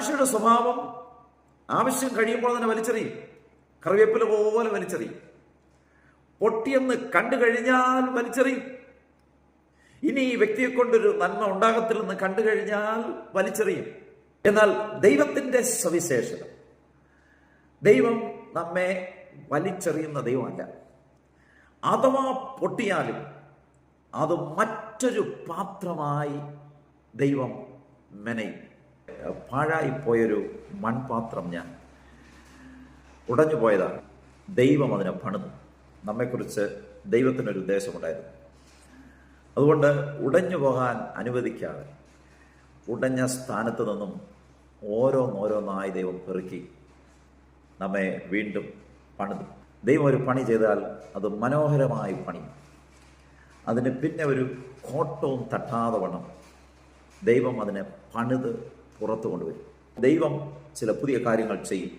മനുഷ്യരുടെ സ്വഭാവം ആവശ്യം കഴിയുമ്പോൾ തന്നെ വലിച്ചെറിയും. കറിവേപ്പില പോലെ വലിച്ചെറിയും. പൊട്ടിയെന്ന് കണ്ടു കഴിഞ്ഞാൽ വലിച്ചെറിയും. ഇനി ഈ വ്യക്തിയെ കൊണ്ടൊരു നന്മ ഉണ്ടാകത്തില്ലെന്ന് കണ്ടു കഴിഞ്ഞാൽ വലിച്ചെറിയും. എന്നാൽ ദൈവത്തിന്റെ സവിശേഷത. ദൈവം നമ്മെ വലിച്ചെറിയുന്ന ദൈവമല്ല. അഥവാ പൊട്ടിയാലും അത് മറ്റൊരു പാത്രമായി ദൈവം മെനയും. പാഴായിപ്പോയൊരു മൺപാത്രം ഞാൻ ഉടഞ്ഞു പോയതാണ് ദൈവം അതിനെ പണിതു. നമ്മെക്കുറിച്ച് ദൈവത്തിനൊരു ഉദ്ദേശമുണ്ടായിരുന്നു. അതുകൊണ്ട് ഉടഞ്ഞു പോകാൻ അനുവദിക്കാതെ ഉടഞ്ഞ സ്ഥാനത്ത് നിന്നും ഓരോന്നോരോന്നായി ദൈവം പെറുക്കി നമ്മെ വീണ്ടും പണിതു. ദൈവം ഒരു പണി ചെയ്താൽ അത് മനോഹരമായി പണി. അതിന് പിന്നെ ഒരു കോട്ടവും തട്ടാതെ വണ്ണം ദൈവം അതിനെ പണിത് പുറത്തു കൊണ്ടുവരും. ദൈവം ചില പുതിയ കാര്യങ്ങൾ ചെയ്യും.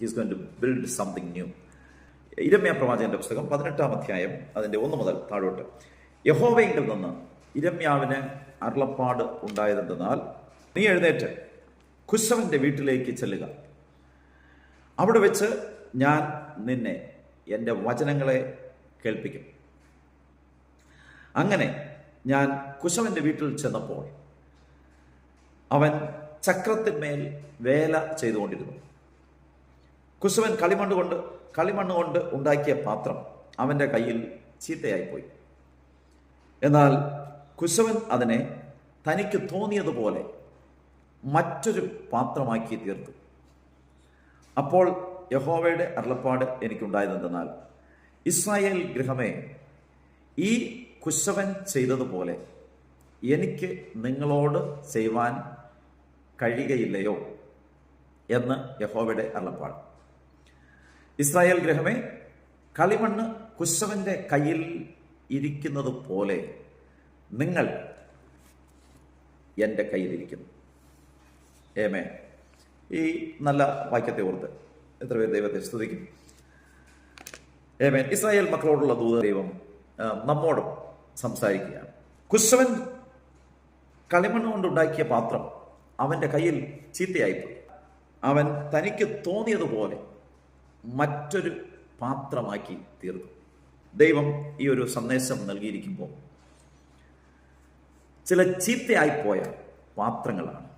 He's going to build something new ഇരമ്യ പ്രവാചകന്റെ പുസ്തകം പതിനെട്ടാം അധ്യായം അതിന്റെ ഒന്ന് മുതൽ താഴോട്ട്. യഹോവയിൽ നിന്ന് ഇരമ്യാവിന് അരുളപ്പാട് ഉണ്ടായതെന്നാൽ നീ എഴുന്നേറ്റ് കുശവന്റെ വീട്ടിലേക്ക് ചെല്ലുക. അവിടെ വെച്ച് ഞാൻ നിന്നെ എന്റെ വചനങ്ങളെ കേൾപ്പിക്കും. അങ്ങനെ ഞാൻ കുശവന്റെ വീട്ടിൽ ചെന്നപ്പോൾ അവൻ ചക്രത്തിന്മേൽ വേല ചെയ്തുകൊണ്ടിരുന്നു. കുശവൻ കളിമണ്ണ് കൊണ്ട് കളിമണ്ണ് കൊണ്ട് ഉണ്ടാക്കിയ പാത്രം അവന്റെ കയ്യിൽ ചീത്തയായിപ്പോയി. എന്നാൽ കുശവൻ അതിനെ തനിക്ക് തോന്നിയതുപോലെ മറ്റൊരു പാത്രമാക്കി തീർത്തു. അപ്പോൾ യഹോവയുടെ അരുളപ്പാട് എനിക്കുണ്ടായതെന്തെന്നാൽ ഇസ്രായേൽ ഗൃഹമേ ഈ കുശവൻ ചെയ്തതുപോലെ എനിക്ക് നിങ്ങളോട് ചെയ്യുവാൻ കഴിയുകയില്ലയോ എന്ന് യഹോവയുടെ അള്ളപ്പാട് ഇസ്രായേൽ ഗ്രഹമേ കളിമണ്ണ് കുശവന്റെ കയ്യിൽ ഇരിക്കുന്നത് പോലെ നിങ്ങൾ എന്റെ കയ്യിലിരിക്കുന്നു ഏമേ ഈ നല്ല വാക്യത്തെ ഓർത്ത് എത്ര പേര് ദൈവത്തെ സ്തുതിക്കും. ഏമേൻ ഇസ്രായേൽ മക്കളോടുള്ള ദൂത ദൈവം നമ്മോടും സംസാരിക്കുകയാണ്. കുശവൻ കളിമണ്ണ് കൊണ്ടുണ്ടാക്കിയ പാത്രം അവന്റെ കയ്യിൽ ചീത്തയായിപ്പോയി. അവൻ തനിക്ക് തോന്നിയതുപോലെ മറ്റൊരു പാത്രമാക്കി തീർന്നു. ദൈവം ഈ ഒരു സന്ദേശം നൽകിയിരിക്കുമ്പോൾ ചില ചീത്തയായിപ്പോയ പാത്രങ്ങളാണ്.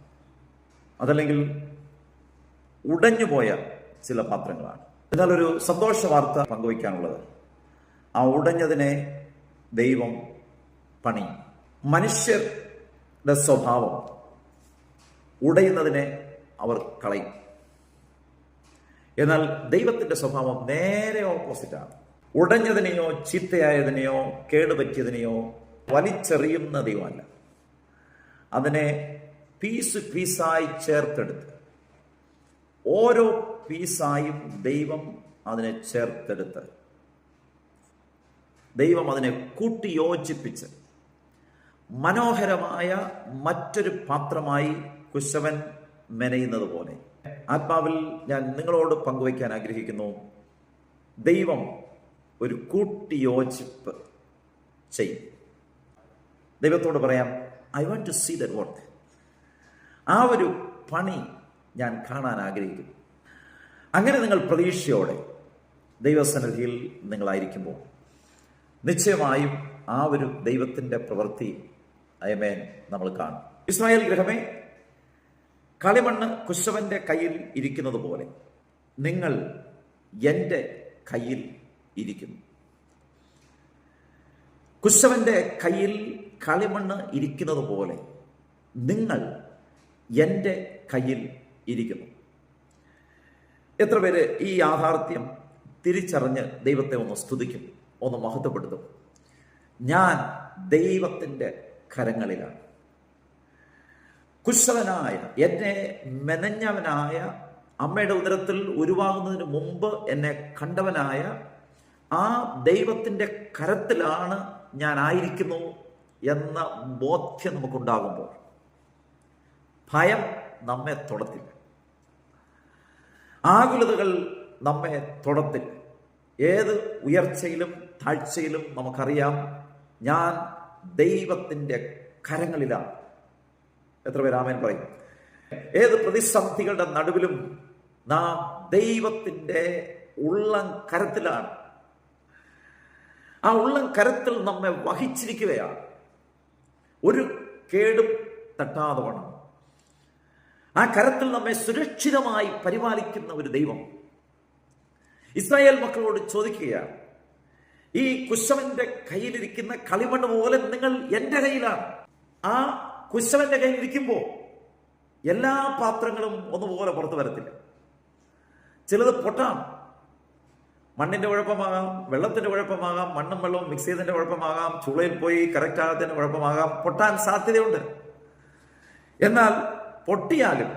അതല്ലെങ്കിൽ ഉടഞ്ഞുപോയ ചില പാത്രങ്ങളാണ്. എന്നാൽ ഒരു സന്തോഷ വാർത്ത പങ്കുവയ്ക്കാനുള്ളത്. ആ ഉടഞ്ഞതിനെ ദൈവം പണി. മനുഷ്യരുടെ സ്വഭാവം ഉടയുന്നതിനെ അവർ കളയും. എന്നാൽ ദൈവത്തിന്റെ സ്വഭാവം നേരെ ഓപ്പോസിറ്റാണ്. ഉടഞ്ഞതിനെയോ ചീത്തയായതിനെയോ കേടുപറ്റിയതിനെയോ വലിച്ചെറിയുന്ന ദൈവമല്ല. അതിനെ പീസ് പീസായി ചേർത്തെടുത്ത് ഓരോ പീസായും ദൈവം അതിനെ ചേർത്തെടുത്ത് ദൈവം അതിനെ കൂട്ടിയോജിപ്പിച്ച് മനോഹരമായ മറ്റൊരു പാത്രമായി കുശവൻ മെനയുന്നത് പോലെ. ആത്മാവിൽ ഞാൻ നിങ്ങളോട് പങ്കുവയ്ക്കാൻ ആഗ്രഹിക്കുന്നു. ദൈവം ഒരു കൂട്ടിയോജിപ്പ് ചെയ്യും. ദൈവത്തോട് പറയാം I want to see that work ആ ഒരു പണി ഞാൻ കാണാൻ ആഗ്രഹിക്കുന്നു. അങ്ങനെ നിങ്ങൾ പ്രതീക്ഷയോടെ ദൈവസന്നിധിയിൽ നിങ്ങളായിരിക്കുമ്പോൾ നിശ്ചയമായും ആ ഒരു ദൈവത്തിന്റെ പ്രവൃത്തി അയമേൻ നമ്മൾ കാണും. ഇസ്രായേൽ ഗ്രഹമേ കളിമണ്ണ് കുശവന്റെ കയ്യിൽ ഇരിക്കുന്നത് പോലെ നിങ്ങൾ എന്റെ കയ്യിൽ ഇരിക്കുന്നു. കുശവന്റെ കയ്യിൽ കളിമണ്ണ് ഇരിക്കുന്നത് പോലെ നിങ്ങൾ എന്റെ കയ്യിൽ ഇരിക്കുന്നു. എത്ര പേര് ഈ യാഥാർത്ഥ്യം തിരിച്ചറിഞ്ഞ് ദൈവത്തെ ഒന്ന് സ്തുതിക്കും ഒന്ന് മഹത്വപ്പെടുത്തും? ഞാൻ ദൈവത്തിന്റെ കരങ്ങളിലാണ്. കുശവനായ എന്നെ മെനഞ്ഞവനായ അമ്മയുടെ ഉദരത്തിൽ ഉരുവാകുന്നതിന് മുമ്പ് എന്നെ കണ്ടവനായ ആ ദൈവത്തിന്റെ കരത്തിലാണ് ഞാൻ ആയിരിക്കുന്നു എന്ന ബോധ്യം നമുക്കുണ്ടാകുമ്പോൾ ഭയം നമ്മെ തൊടത്തില്ല. ആകുലതകൾ നമ്മെ തൊടത്തില്ല. ഏത് ഉയർച്ചയിലും താഴ്ചയിലും നമുക്കറിയാം ഞാൻ ദൈവത്തിന്റെ കരങ്ങളിലാണ്. എത്ര പേര്? ആമേൻ പറയും. ഏത് പ്രതിസന്ധികളുടെ നടുവിലും നാം ദൈവത്തിന്റെ ഉള്ളം കരത്തിലാണ്. ആ ഉള്ളം കരത്തിൽ നമ്മെ വഹിച്ചിരിക്കുകയാണ്. ഒരു കേടും തട്ടാതെ വണ്ണം ആ കരത്തിൽ നമ്മെ സുരക്ഷിതമായി പരിപാലിക്കുന്ന ഒരു ദൈവം. ഇസ്രായേൽ മക്കളോട് ചോദിക്കുകയാണ് ഈ കുശവന്റെ കയ്യിലിരിക്കുന്ന കളിമണ്ണ് പോലെ നിങ്ങൾ എന്റെ കയ്യിലാണ്. ആ കുശവന്റെ കയ്യിൽ ഇരിക്കുമ്പോൾ എല്ലാ പാത്രങ്ങളും ഒന്നുപോലെ പുറത്തു വരത്തില്ല. ചിലത് പൊട്ടാം. മണ്ണിന്റെ കുഴപ്പമാകാം വെള്ളത്തിന്റെ കുഴപ്പമാകാം മണ്ണും വെള്ളവും മിക്സ് ചെയ്തതിന്റെ കുഴപ്പമാകാം ചുളയിൽ പോയി കറക്റ്റ് ആകത്തിന്റെ കുഴപ്പമാകാം. പൊട്ടാൻ സാധ്യതയുണ്ട്. എന്നാൽ പൊട്ടിയാലും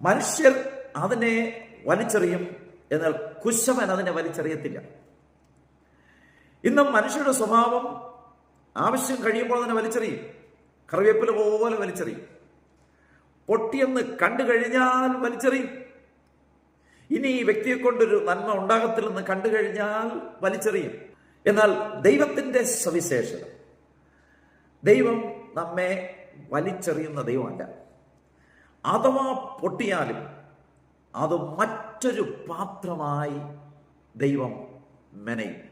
മനുഷ്യർ അതിനെ വലിച്ചെറിയും. എന്നാൽ കുശവൻ അതിനെ വലിച്ചെറിയത്തില്ല. ഇന്നും മനുഷ്യരുടെ സ്വഭാവം ആവശ്യം കഴിയുമ്പോൾ തന്നെ വലിച്ചെറിയും. കറിവേപ്പില പോലെ വലിച്ചെറിയും. പൊട്ടിയെന്ന് കണ്ടു കഴിഞ്ഞാൽ വലിച്ചെറിയും. ഇനി ഈ വ്യക്തിയെ കൊണ്ടൊരു നന്മ ഉണ്ടാകത്തില്ലെന്ന് കണ്ടു കഴിഞ്ഞാൽ വലിച്ചെറിയും. എന്നാൽ ദൈവത്തിന്റെ സവിശേഷത. ദൈവം നമ്മെ വലിച്ചെറിയുന്ന ദൈവമല്ല. അഥവാ പൊട്ടിയാലും അത് മറ്റൊരു പാത്രമായി ദൈവം മെനയും.